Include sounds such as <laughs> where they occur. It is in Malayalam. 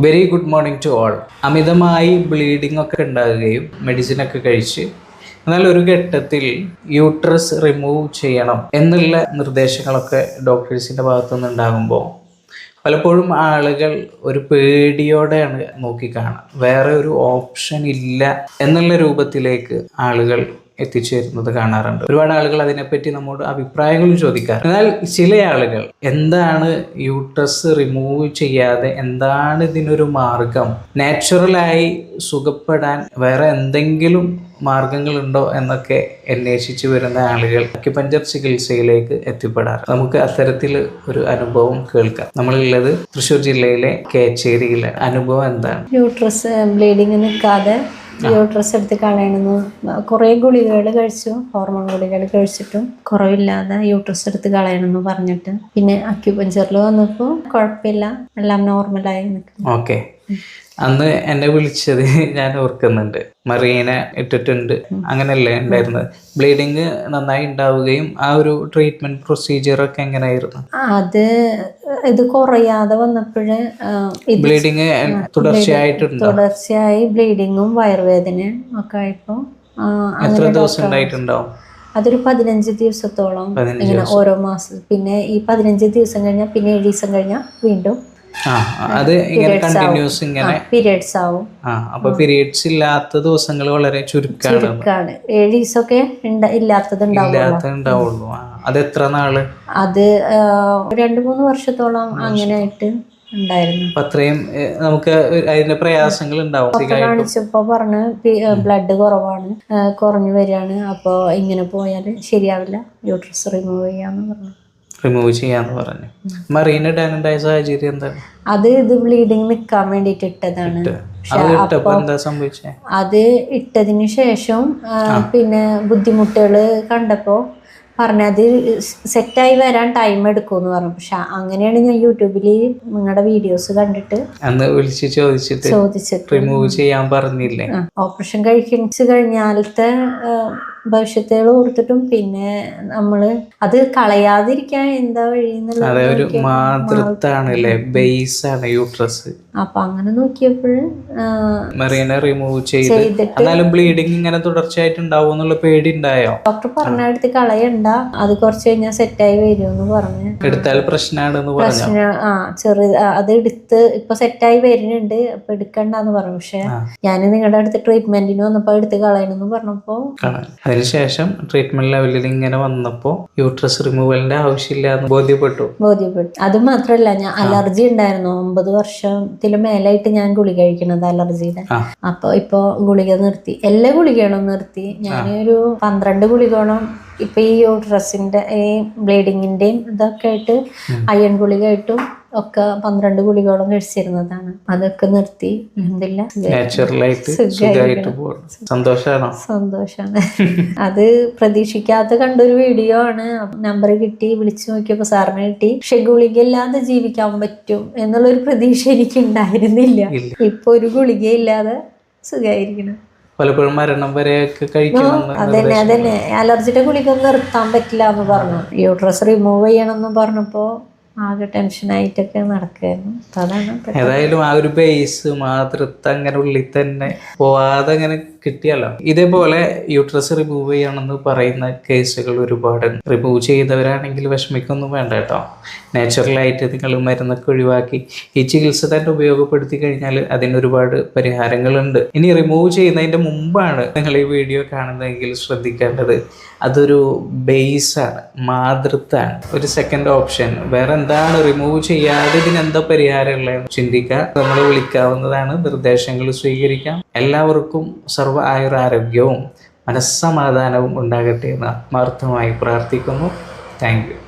Very good morning to all അമിതമായി ബ്ലീഡിംഗ് ഒക്കെ ഉണ്ടാകുകയും മെഡിസിൻ ഒക്കെ കഴിച്ച് എന്നാൽ ഒരു ഘട്ടത്തിൽ യൂട്രസ് റിമൂവ് ചെയ്യണം എന്നുള്ള നിർദ്ദേശങ്ങളൊക്കെ ഡോക്ടേഴ്സിന്റെ ഭാഗത്തു നിന്നുണ്ടാകുമ്പോൾ പലപ്പോഴും ആളുകൾ ഒരു പേടിയോടെയാണ് നോക്കിക്കാണുക വേറെ ഒരു ഓപ്ഷൻ ഇല്ല എന്നുള്ള രൂപത്തിലേക്ക് ആളുകൾ എത്തിച്ചേരുന്നത് കാണാറുണ്ട്. ഒരുപാട് ആളുകൾ അതിനെപ്പറ്റി നമ്മോട് അഭിപ്രായങ്ങളും ചോദിക്കാറ് എന്നാൽ ചില ആളുകൾ എന്താണ് യൂട്രസ് റിമൂവ് ചെയ്യാതെ എന്താണ് ഇതിനൊരു മാർഗം? നാച്ചുറലായി സുഖപ്പെടാൻ വേറെ എന്തെങ്കിലും മാർഗങ്ങളുണ്ടോ എന്നൊക്കെ അന്വേഷിച്ചു വരുന്ന ആളുകൾ അക്യുപഞ്ചർ ചികിത്സയിലേക്ക് എത്തിപ്പെടാറ്. നമുക്ക് അത്തരത്തിൽ ഒരു അനുഭവം കേൾക്കാം. നമ്മളുള്ളത് തൃശ്ശൂർ ജില്ലയിലെ കേച്ചേരിയിലെ അനുഭവം എന്താണ്? യൂട്രസ് ബ്ലീഡിങ് നിൽക്കാതെ യൂട്രസ് എടുത്ത് കളയണമെന്ന് കുറേ ഗുളികകൾ കഴിച്ചു ഹോർമോൺ ഗുളികകൾ കഴിച്ചിട്ടും കുറവില്ലാതെ യൂട്രസ് എടുത്ത് കളയണമെന്ന് പറഞ്ഞിട്ട്. പിന്നെ അക്യുപഞ്ചറിൽ വന്നപ്പോൾ കുഴപ്പമില്ല എല്ലാം നോർമലായി നിൽക്കും ഓക്കെ അന്ന് എന്നെ വിളിച്ചത് <laughs> ഞാൻ ഓർക്കുന്നുണ്ട്. മറീനെ ഇട്ടിട്ടുണ്ട്. അങ്ങനെയല്ലേ ഉണ്ടായിരുന്നത്? ബ്ലീഡിങ് നന്നായി ഉണ്ടാവുകയും ആ ഒരു ട്രീറ്റ്മെന്റ് പ്രൊസീജിയർ ഒക്കെ എങ്ങനെയായിരുന്നു? അത് ഇത് കുറയാതെ വന്നപ്പോഴ് ബ്ലീഡിങ് തുടർച്ചയായിട്ടുണ്ട്? തുടർച്ചയായി ബ്ലീഡിങ്ങും വയറുവേദനയും ഒക്കെ ആയപ്പോൾ എത്ര ദിവസം ഉണ്ടായിട്ടുണ്ടാവും അതൊരു പതിനഞ്ച് ദിവസത്തോളം ഇങ്ങനെ ഓരോ മാസം. പിന്നെ ഈ പതിനഞ്ച് ദിവസം കഴിഞ്ഞാൽ പിന്നെ ഏഴ് ദിവസം കഴിഞ്ഞാൽ വീണ്ടും അത് ഇങ്ങനെ കണ്ടിന്യൂസ് ഇങ്ങനെ പീരിയഡ്സ് ആവും. അപ്പൊ പീരിയഡ്സ് ഇല്ലാത്ത ദിവസങ്ങൾ വളരെ ചുരുക്കാണ്. ഏഴ് ദിവസമൊക്കെ ഇല്ലാത്തത് ഉണ്ടാവുള്ളൂ അത് എത്ര നാൾ? അത് രണ്ടു മൂന്ന് വർഷത്തോളം അങ്ങനെ ആയിട്ട് ഉണ്ടായിരുന്നു. അത്രയും നമുക്ക് അതിന്റെ പ്രയാസങ്ങൾ ഉണ്ടാവും. കാണിച്ചപ്പോ പറഞ്ഞ് ബ്ലഡ് കുറവാണ്. കുറഞ്ഞു വരികയാണ്. അപ്പോൾ ഇങ്ങനെ പോയാൽ ശരിയാവില്ല. യൂട്രസ് റിമൂവ് ചെയ്യാന്ന് പറഞ്ഞു. റിമൂവ് ചെയ്യാന്ന് പറഞ്ഞു. മറീന ഇടാനുണ്ടായ സാഹചര്യം എന്താണ്? അത് ഇത് ബ്ലീഡിങ് നിൽക്കാൻ വേണ്ടിട്ട് ഇട്ടതാണ്. അത് ഇട്ടതിന് ശേഷം പിന്നെ ബുദ്ധിമുട്ടുകൾ കണ്ടപ്പോൾ പറഞ്ഞത് സെറ്റായി വരാൻ ടൈം എടുക്കുമെന്ന് പറഞ്ഞു. പക്ഷെ അങ്ങനെയാണ് ഞാൻ യൂട്യൂബിൽ നിങ്ങളുടെ വീഡിയോസ് കണ്ടിട്ട് അന്ന് വിളിച്ച് ചോദിച്ചിട്ട് റിമൂവ് ചെയ്യാൻ പറഞ്ഞില്ലേ? ഓപ്പറേഷൻ കഴിച്ചു കഴിഞ്ഞാലത്തെ ഭവിഷ്യത്തുകൾ ഓർത്തിട്ടും പിന്നെ നമ്മൾ അത് കളയാതിരിക്കാൻ എന്താ വഴി മാതൃത്താണ് ബേസ് ആണ് യൂട്രസ് അപ്പൊ അങ്ങനെ നോക്കിയപ്പോഴും മെറീനെ റിമൂവ് ചെയ്ത്. എന്നാലും ബ്ലീഡിങ് ഇങ്ങനെ തുടർച്ചയായിട്ട് ഉണ്ടാവും എന്നുള്ള പേടി ഉണ്ടായോ ഡോക്ടർ പറഞ്ഞ അടുത്ത് കളയണ്ട. അത് കുറച്ച് കഴിഞ്ഞാൽ സെറ്റായി വരുമെന്ന് പറഞ്ഞു. എടുത്താൽ പ്രശ്നമാണെന്ന് പറഞ്ഞു? ആ ചെറു അത് എടുത്ത് ഇപ്പൊ സെറ്റായി വരുന്നുണ്ട്. അപ്പൊ എടുക്കണ്ടെന്ന് പറഞ്ഞു. പക്ഷെ ഞാൻ നിങ്ങളുടെ അടുത്ത് ട്രീറ്റ്മെന്റിന് വന്നപ്പോ എടുത്ത് കളയണമെന്ന് പറഞ്ഞപ്പോ അതിനുശേഷം ട്രീറ്റ്മെന്റ് ലെവലിൽ ഇങ്ങനെ വന്നപ്പോൾ യൂട്രസ് റിമൂവലിന്റെ ആവശ്യമില്ല എന്ന് ബോധ്യപ്പെട്ടു. ബോധ്യപ്പെട്ടു. അത് മാത്രല്ല ഞാൻ അലർജി ഉണ്ടായിരുന്നു. ഒമ്പത് വർഷത്തിൽ മേലായിട്ട് ഞാൻ ഗുളിക കഴിക്കണത് അലർജിയുടെ. അപ്പൊ ഇപ്പൊ ഗുളിക നിർത്തി. എല്ലാ ഗുളികകളും നിർത്തി. ഞാനൊരു പന്ത്രണ്ട് ഗുളികോളം ഇപ്പൊ ഈ ഡ്രസ്സിന്റെ ഈ ബ്ലീഡിങ്ങിന്റെയും ഇതൊക്കെ ആയിട്ട് അയൺ ഗുളിക ആയിട്ടും ഒക്കെ പന്ത്രണ്ട് ഗുളികളും കഴിച്ചിരുന്നതാണ്. അതൊക്കെ നിർത്തി. സന്തോഷമാണോ സന്തോഷാണ്? അത് പ്രതീക്ഷിക്കാത്ത കണ്ടൊരു വീഡിയോ ആണ്. നമ്പർ കിട്ടി വിളിച്ചു നോക്കിയപ്പോ സാറിന് കിട്ടി. പക്ഷെ ഗുളികയില്ലാതെ ജീവിക്കാൻ പറ്റും എന്നുള്ളൊരു പ്രതീക്ഷ എനിക്ക് ഉണ്ടായിരുന്നില്ല. ഇപ്പൊ ഒരു ഗുളികയില്ലാതെ സുഖമായിരിക്കണം പലപ്പോഴും മരണം വരെയൊക്കെ കഴിക്കണം അതന്നെ അതന്നെ. അലർജിയുടെ ഗുളിക നിർത്താൻ പറ്റില്ല എന്ന് പറഞ്ഞു. യൂട്രസ് റിമൂവ് ചെയ്യണം എന്ന് പറഞ്ഞപ്പോ ആകെ ടെൻഷനായിട്ടൊക്കെ പെട്ടെന്ന്. ഏതായാലും ആ ഒരു ബേസ് മാതൃത്വം അങ്ങനെ ഉള്ളിൽ തന്നെ പോവാതെ അങ്ങനെ കിട്ടിയല്ലോ. ഇതേപോലെ യൂട്രസ് റിമൂവ് ചെയ്യണമെന്ന് പറയുന്ന കേസുകൾ ഒരുപാട് റിമൂവ് ചെയ്തവരാണെങ്കിൽ വിഷമിക്കൊന്നും വേണ്ട കേട്ടോ. നാച്ചുറലായിട്ട് നിങ്ങൾ മരുന്നൊക്കെ ഒഴിവാക്കി ഈ ചികിത്സ തന്നെ ഉപയോഗപ്പെടുത്തി കഴിഞ്ഞാൽ അതിന് ഒരുപാട് പരിഹാരങ്ങളുണ്ട്. ഇനി റിമൂവ് ചെയ്യുന്നതിന്റെ മുമ്പാണ് നിങ്ങൾ ഈ വീഡിയോ കാണുന്നതെങ്കിൽ ശ്രദ്ധിക്കേണ്ടത്. അതൊരു ബേസാണ് മാതൃത്വമാണ്. ഒരു സെക്കൻഡ് ഓപ്ഷൻ വേറെ എന്താണ് റിമൂവ് ചെയ്യാതെ ഇതിന് എന്താ പരിഹാരം ചിന്തിക്കാം ചിന്തിക്കുക. നമ്മൾ വിളിക്കാവുന്നതാണ്. നിർദ്ദേശങ്ങൾ സ്വീകരിക്കാം. എല്ലാവർക്കും സർവ ആയുരാരോഗ്യവും മനസ്സമാധാനവും ഉണ്ടാകട്ടെ എന്ന് ആത്മാർത്ഥമായി പ്രാർത്ഥിക്കുന്നു. താങ്ക്